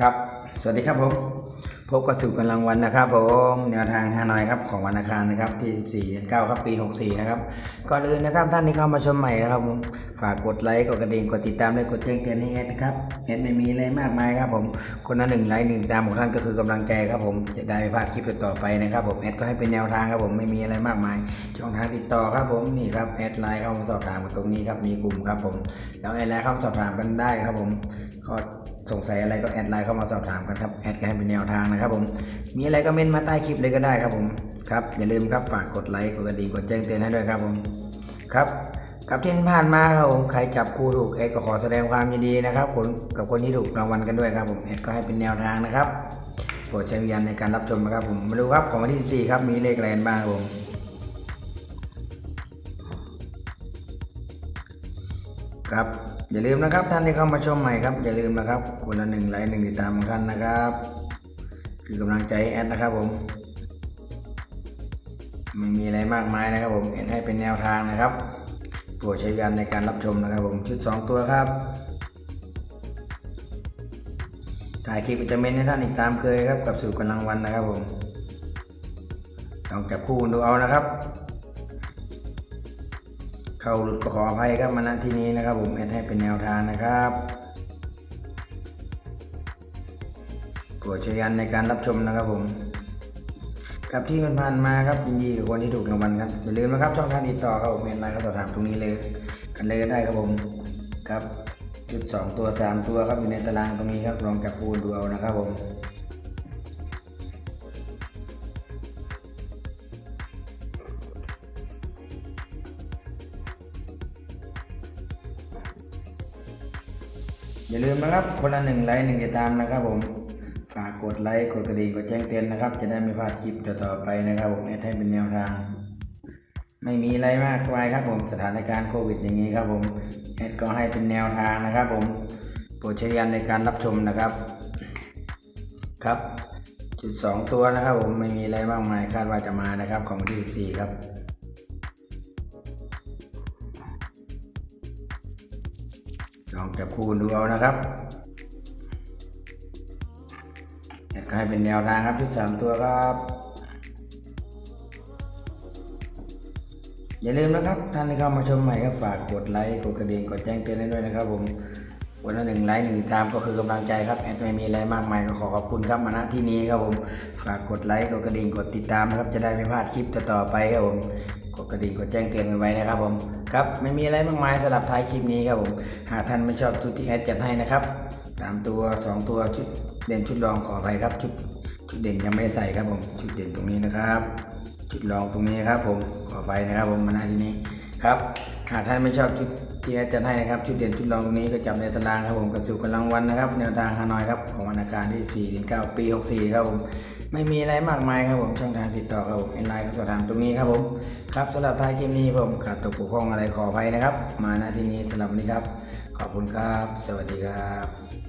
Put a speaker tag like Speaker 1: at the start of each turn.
Speaker 1: ครับ สวัสดีครับผม พบกับสู่กำลังวันนะครับผมแนวทางฮานอยครับของวันอังคารนะครับที่14เดือน9ครับปี 64 นะครับ ก่อนอื่นนะครับท่านที่เข้ามาชมใหม่นะครับผม ฝากกดไลค์ กดกระดิ่ง กดติดตามและกดแจ้งเตือนให้แอดนะครับแอดไม่มีอะไรมากมายครับผม คนละหนึ่งไลค์หนึ่งตามของท่านก็คือกำลังใจครับผม จะได้ไม่พลาดคลิปต่อๆไปนะครับผมแอดก็ให้เป็นแนวทางครับผมไม่มีอะไรมากมาย ช่องทางติดต่อครับผมนี่ครับแอดไลน์เข้ามาสอบถามกันตรงนี้ครับมีกลุ่มครับผม แล้วแอดไลน์เข้ามาสอบถามกันได้ครับผมก็ สงสัยอะไรก็แอดไลน์เข้ามาสอบถามกันครับแอดก็ให้เป็นแนวทางนะครับผมมีอะไรก็เม้นมาใต้คลิปเลยก็ได้ครับผมครับอย่าลืมครับฝากกดไลค์กดกระดิ่งกดแจ้งเตือนให้ด้วยครับผมครับกับที่ผ่านมาครับผมใครจับคู่ถูกแอดก็ขอแสดงความยินดีนะครับผลกับคนที่ถูกรางวัลกันด้วยครับผมแอดก็ให้เป็นแนวทางนะครับโปรดใช้วิญญาณในการรับชมนะครับผมมาดูครับของวันที่14ครับมีเลขอะไรนบ้างครับผมครับ อย่าลืมนะครับท่านที่เข้ามาชมใหม่ครับอย่าลืมนะครับคนละหนึ่งไลค์หนึ่งติดตามของท่านนะครับ คือกำลังใจแอดนะครับผมไม่มีอะไรมากมายนะครับผมแอดให้เป็นแนวทางนะครับโปรดใช้ยานในการรับชมนะครับผมชุด 2 ตัวครับถ่ายคลิปจะเมนให้ท่านอีกตามเคยครับกับสู่กำลังวันนะครับผมลองจับคู่ดูเอานะครับ เข้าหลุดก็ขออภัยครับมาณที่นี้นะครับ ผมแอดให้เป็นแนวทางนะครับโปรดใช้ยันในการรับชมนะครับผมกับที่มันผ่านมาครับยินดีกับคนที่ถูกรางวัลครับอย่าลืมนะครับช่องทางติดต่อครับผมเป็นไลน์เขาสอบถามตรงนี้เลยกันเลยได้ครับผมครับจุดสองตัวสามตัวครับอยู่ในตารางตรงนี้ครับลองจับคูณดูเอานะครับผม อย่าลืมนะครับ คนละหนึ่งไลค์หนึ่งติดตามนะครับผม ฝากกดไลค์กดกระดิ่งกดแจ้งเตือนนะครับ จะได้ไม่พลาดคลิปต่อๆไปนะครับผมแอดให้เป็นแนวทาง ไม่มีอะไรมากมายครับผมสถานการณ์โควิดอย่างนี้ครับผมแอดก็ให้เป็นแนวทางนะครับผมโปรดใช้ยันในการรับชมนะครับ ครับ จุดสองตัวนะครับผมไม่มีอะไรมากมายคาดว่าจะมานะครับของวันที่14ครับ ลองจับคู่ดูเอานะครับอยากให้เป็นแนวทางครับชุดสามตัวครับ อย่าลืมนะครับ ท่านที่เข้ามาชมใหม่ก็ฝากกดไลค์กดกระดิ่งกดแจ้งเตือนให้ด้วยนะครับ ผมวันละหนึ่งไลค์หนึ่งติดตามก็คือกำลังใจครับแอดไม่มีอะไรมากมายก็ขอขอบคุณครับมาณที่นี้ครับผมฝากกดไลค์กดกระดิ่งกดติดตามนะครับจะได้ไม่พลาดคลิปต่อๆไปครับผม กดกระดิ่งกดแจ้งเตือนกันไว้นะครับผมครับไม่มีอะไรมากมายสำหรับท้ายคลิปนี้ครับผมหากท่านไม่ชอบชุดที่แอดจัดให้นะครับสามตัวสองตัวชุดเด่นชุดรองขอไปครับชุดชุดเด่นยังไม่ใส่ครับผมชุดเด่นตรงนี้นะครับ ชุดรองตรงนี้ครับผมขอไปนะครับผมมาหน้าที่นี้ครับ หากท่านไม่ชอบชุดที่อาจัดให้นะครับชุดเด่นชุดรองตรงนี้ก็จับในตารางครับผมกระสุกำลังวันนะครับแนวทางฮานอยครับของวันอาการที่4ถึง9ปี 64 ครับผมไม่มีอะไรมากมายครับผมช่องทางติดต่อครับผมเอ็นไลน์ก็สอบถามตรงนี้ครับผมครับสำหรับท้ายคลิปนี้ผมขาดตกปกพร่องอะไรขออภัยนะครับ มาหน้าที่นี้สำหรับวันนี้ครับ ขอบคุณครับ สวัสดีครับ